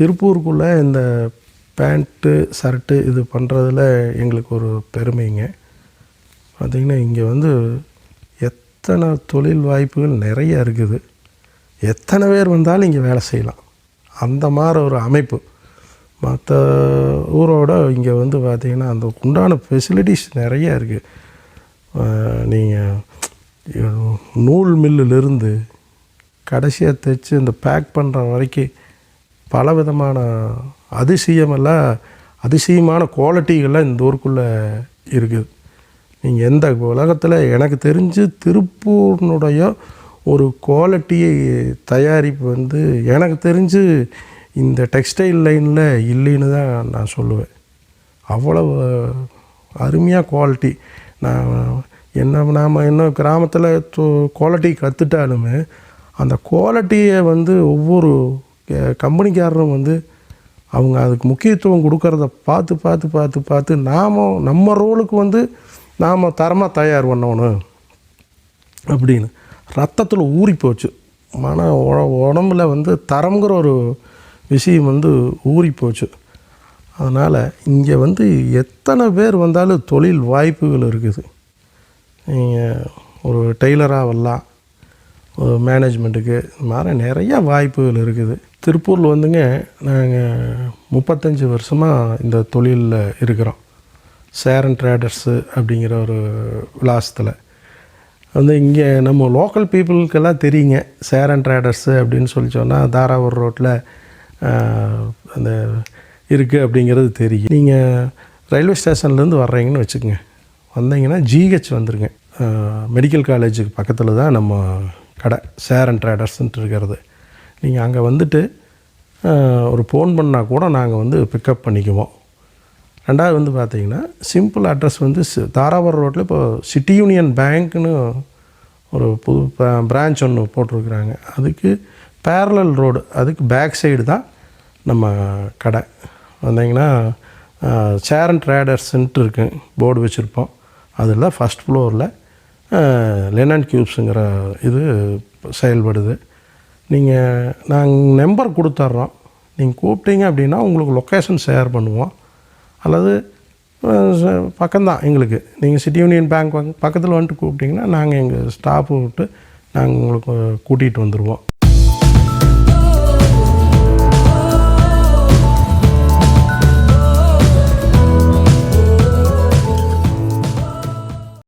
திருப்பூருக்குள்ளே இந்த pant shirt இது பண்ணுறதுல எங்களுக்கு ஒரு பெருமைங்க. பார்த்திங்கன்னா இங்கே வந்து எத்தனை தொழில் வாய்ப்புகள் நிறைய இருக்குது. எத்தனை பேர் வந்தாலும் இங்கே வேலை செய்யலாம். அந்த மாதிரி ஒரு அமைப்பு. மற்ற ஊரோட இங்கே வந்து பார்த்திங்கன்னா அந்த உண்டான ஃபெசிலிட்டிஸ் நிறைய இருக்குது நீங்கள் நூல் மில்லுலேருந்து கடைசியாக தைச்சி இந்த பேக் பண்ணுற வரைக்கும் பல விதமான அதிசயமெல்லாம் அதிசயமான குவாலிட்டிகள்லாம் இந்த ஊருக்குள்ளே இருக்குது. நீங்கள் எந்த உலகத்தில் எனக்கு தெரிஞ்சு திருப்பூர்னுடைய ஒரு குவாலிட்டியை தயாரிப்பு வந்து எனக்கு தெரிஞ்சு இந்த டெக்ஸ்டைல் லைனில் இல்லைன்னு தான் நான் சொல்லுவேன். அவ்வளவு அருமையாக குவாலிட்டி நான் என்ன நாம் இன்னும் கிராமத்தில் குவாலிட்டி கற்றுட்டாலுமே அந்த குவாலிட்டியை வந்து ஒவ்வொரு கம்பெனிக்காரரும் வந்து அவங்க அதுக்கு முக்கியத்துவம் கொடுக்கறத பார்த்து பார்த்து பார்த்து பார்த்து நாம் நம்ம ரோலுக்கு வந்து நாம் தரமாக தயார் பண்ணணும் அப்படின்னு. ரத்தத்தில் ஊறி போச்சு. மன உ- உடம்புல வந்து தரம்ங்கிற ஒரு விஷயம் வந்து ஊறி போச்சு. அதனால் இங்கே வந்து எத்தனை பேர் வந்தாலும் தொழில் வாய்ப்புகள் இருக்குது. நீங்கள் ஒரு டெய்லராக வரலாம். மேனேஜ்மெண்ட்டுக்கு இது மாதிரி நிறையா வாய்ப்புகள் இருக்குது. திருப்பூரில் வந்துங்க நாங்கள் முப்பத்தஞ்சு வருஷமாக இந்த தொழிலில் இருக்கிறோம். சேரன் ட்ரேடர்ஸு அப்படிங்கிற ஒரு விலாசத்தில். வந்து இங்கே நம்ம லோக்கல் பீப்புளுக்கெல்லாம் தெரியுங்க. சேரன் ட்ரேடர்ஸு அப்படின்னு சொல்லி சொன்னால் தாராவூர் ரோட்டில் அந்த இருக்குது அப்படிங்கிறது தெரியும். நீங்கள் ரயில்வே ஸ்டேஷன்லேருந்து வர்றீங்கன்னு வச்சுக்கோங்க. வந்தீங்கன்னா ஜிஹெச் வந்துருங்க. மெடிக்கல் காலேஜுக்கு பக்கத்தில் தான் நம்ம கடை சேரன் ட்ரேடர்ஸ்ன்ட்டு இருக்கிறது. நீங்கள் அங்கே வந்துட்டு ஒரு ஃபோன் பண்ணால் கூட நாங்கள் வந்து பிக்கப் பண்ணிக்குவோம். ரெண்டாவது வந்து பார்த்தீங்கன்னா சிம்பிள் அட்ரஸ் வந்து தாராபுரம் ரோட்டில் இப்போ சிட்டி யூனியன் பேங்க்னு ஒரு புது பிரான்ச் ஒன்று போட்டிருக்குறாங்க. அதுக்கு பேரலல் ரோடு அதுக்கு பேக் சைடு தான் நம்ம கடை. வந்தீங்கன்னா சேரன் ட்ரேடர்ஸ்ன்ட்டு இருக்கு போர்டு வச்சுருப்போம். அதில் ஃபஸ்ட் ஃப்ளோரில் லெனன் கியூப்ஸுங்கிற இது செயல்படுது. நீங்கள் நாங்கள் நம்பர் கொடுத்துட்றோம் நீங்கள் கூப்பிட்டீங்க அப்படின்னா உங்களுக்கு லொக்கேஷன் ஷேர் பண்ணுவோம். அல்லது பக்கம்தான் எங்களுக்கு. நீங்கள் சிட்டி யூனியன் பேங்க் பக்கத்தில் வந்துட்டு கூப்பிட்டிங்கன்னா நாங்கள் எங்கள் ஸ்டாஃப் விட்டு நாங்கள் உங்களுக்கு கூட்டிகிட்டு வந்துடுவோம்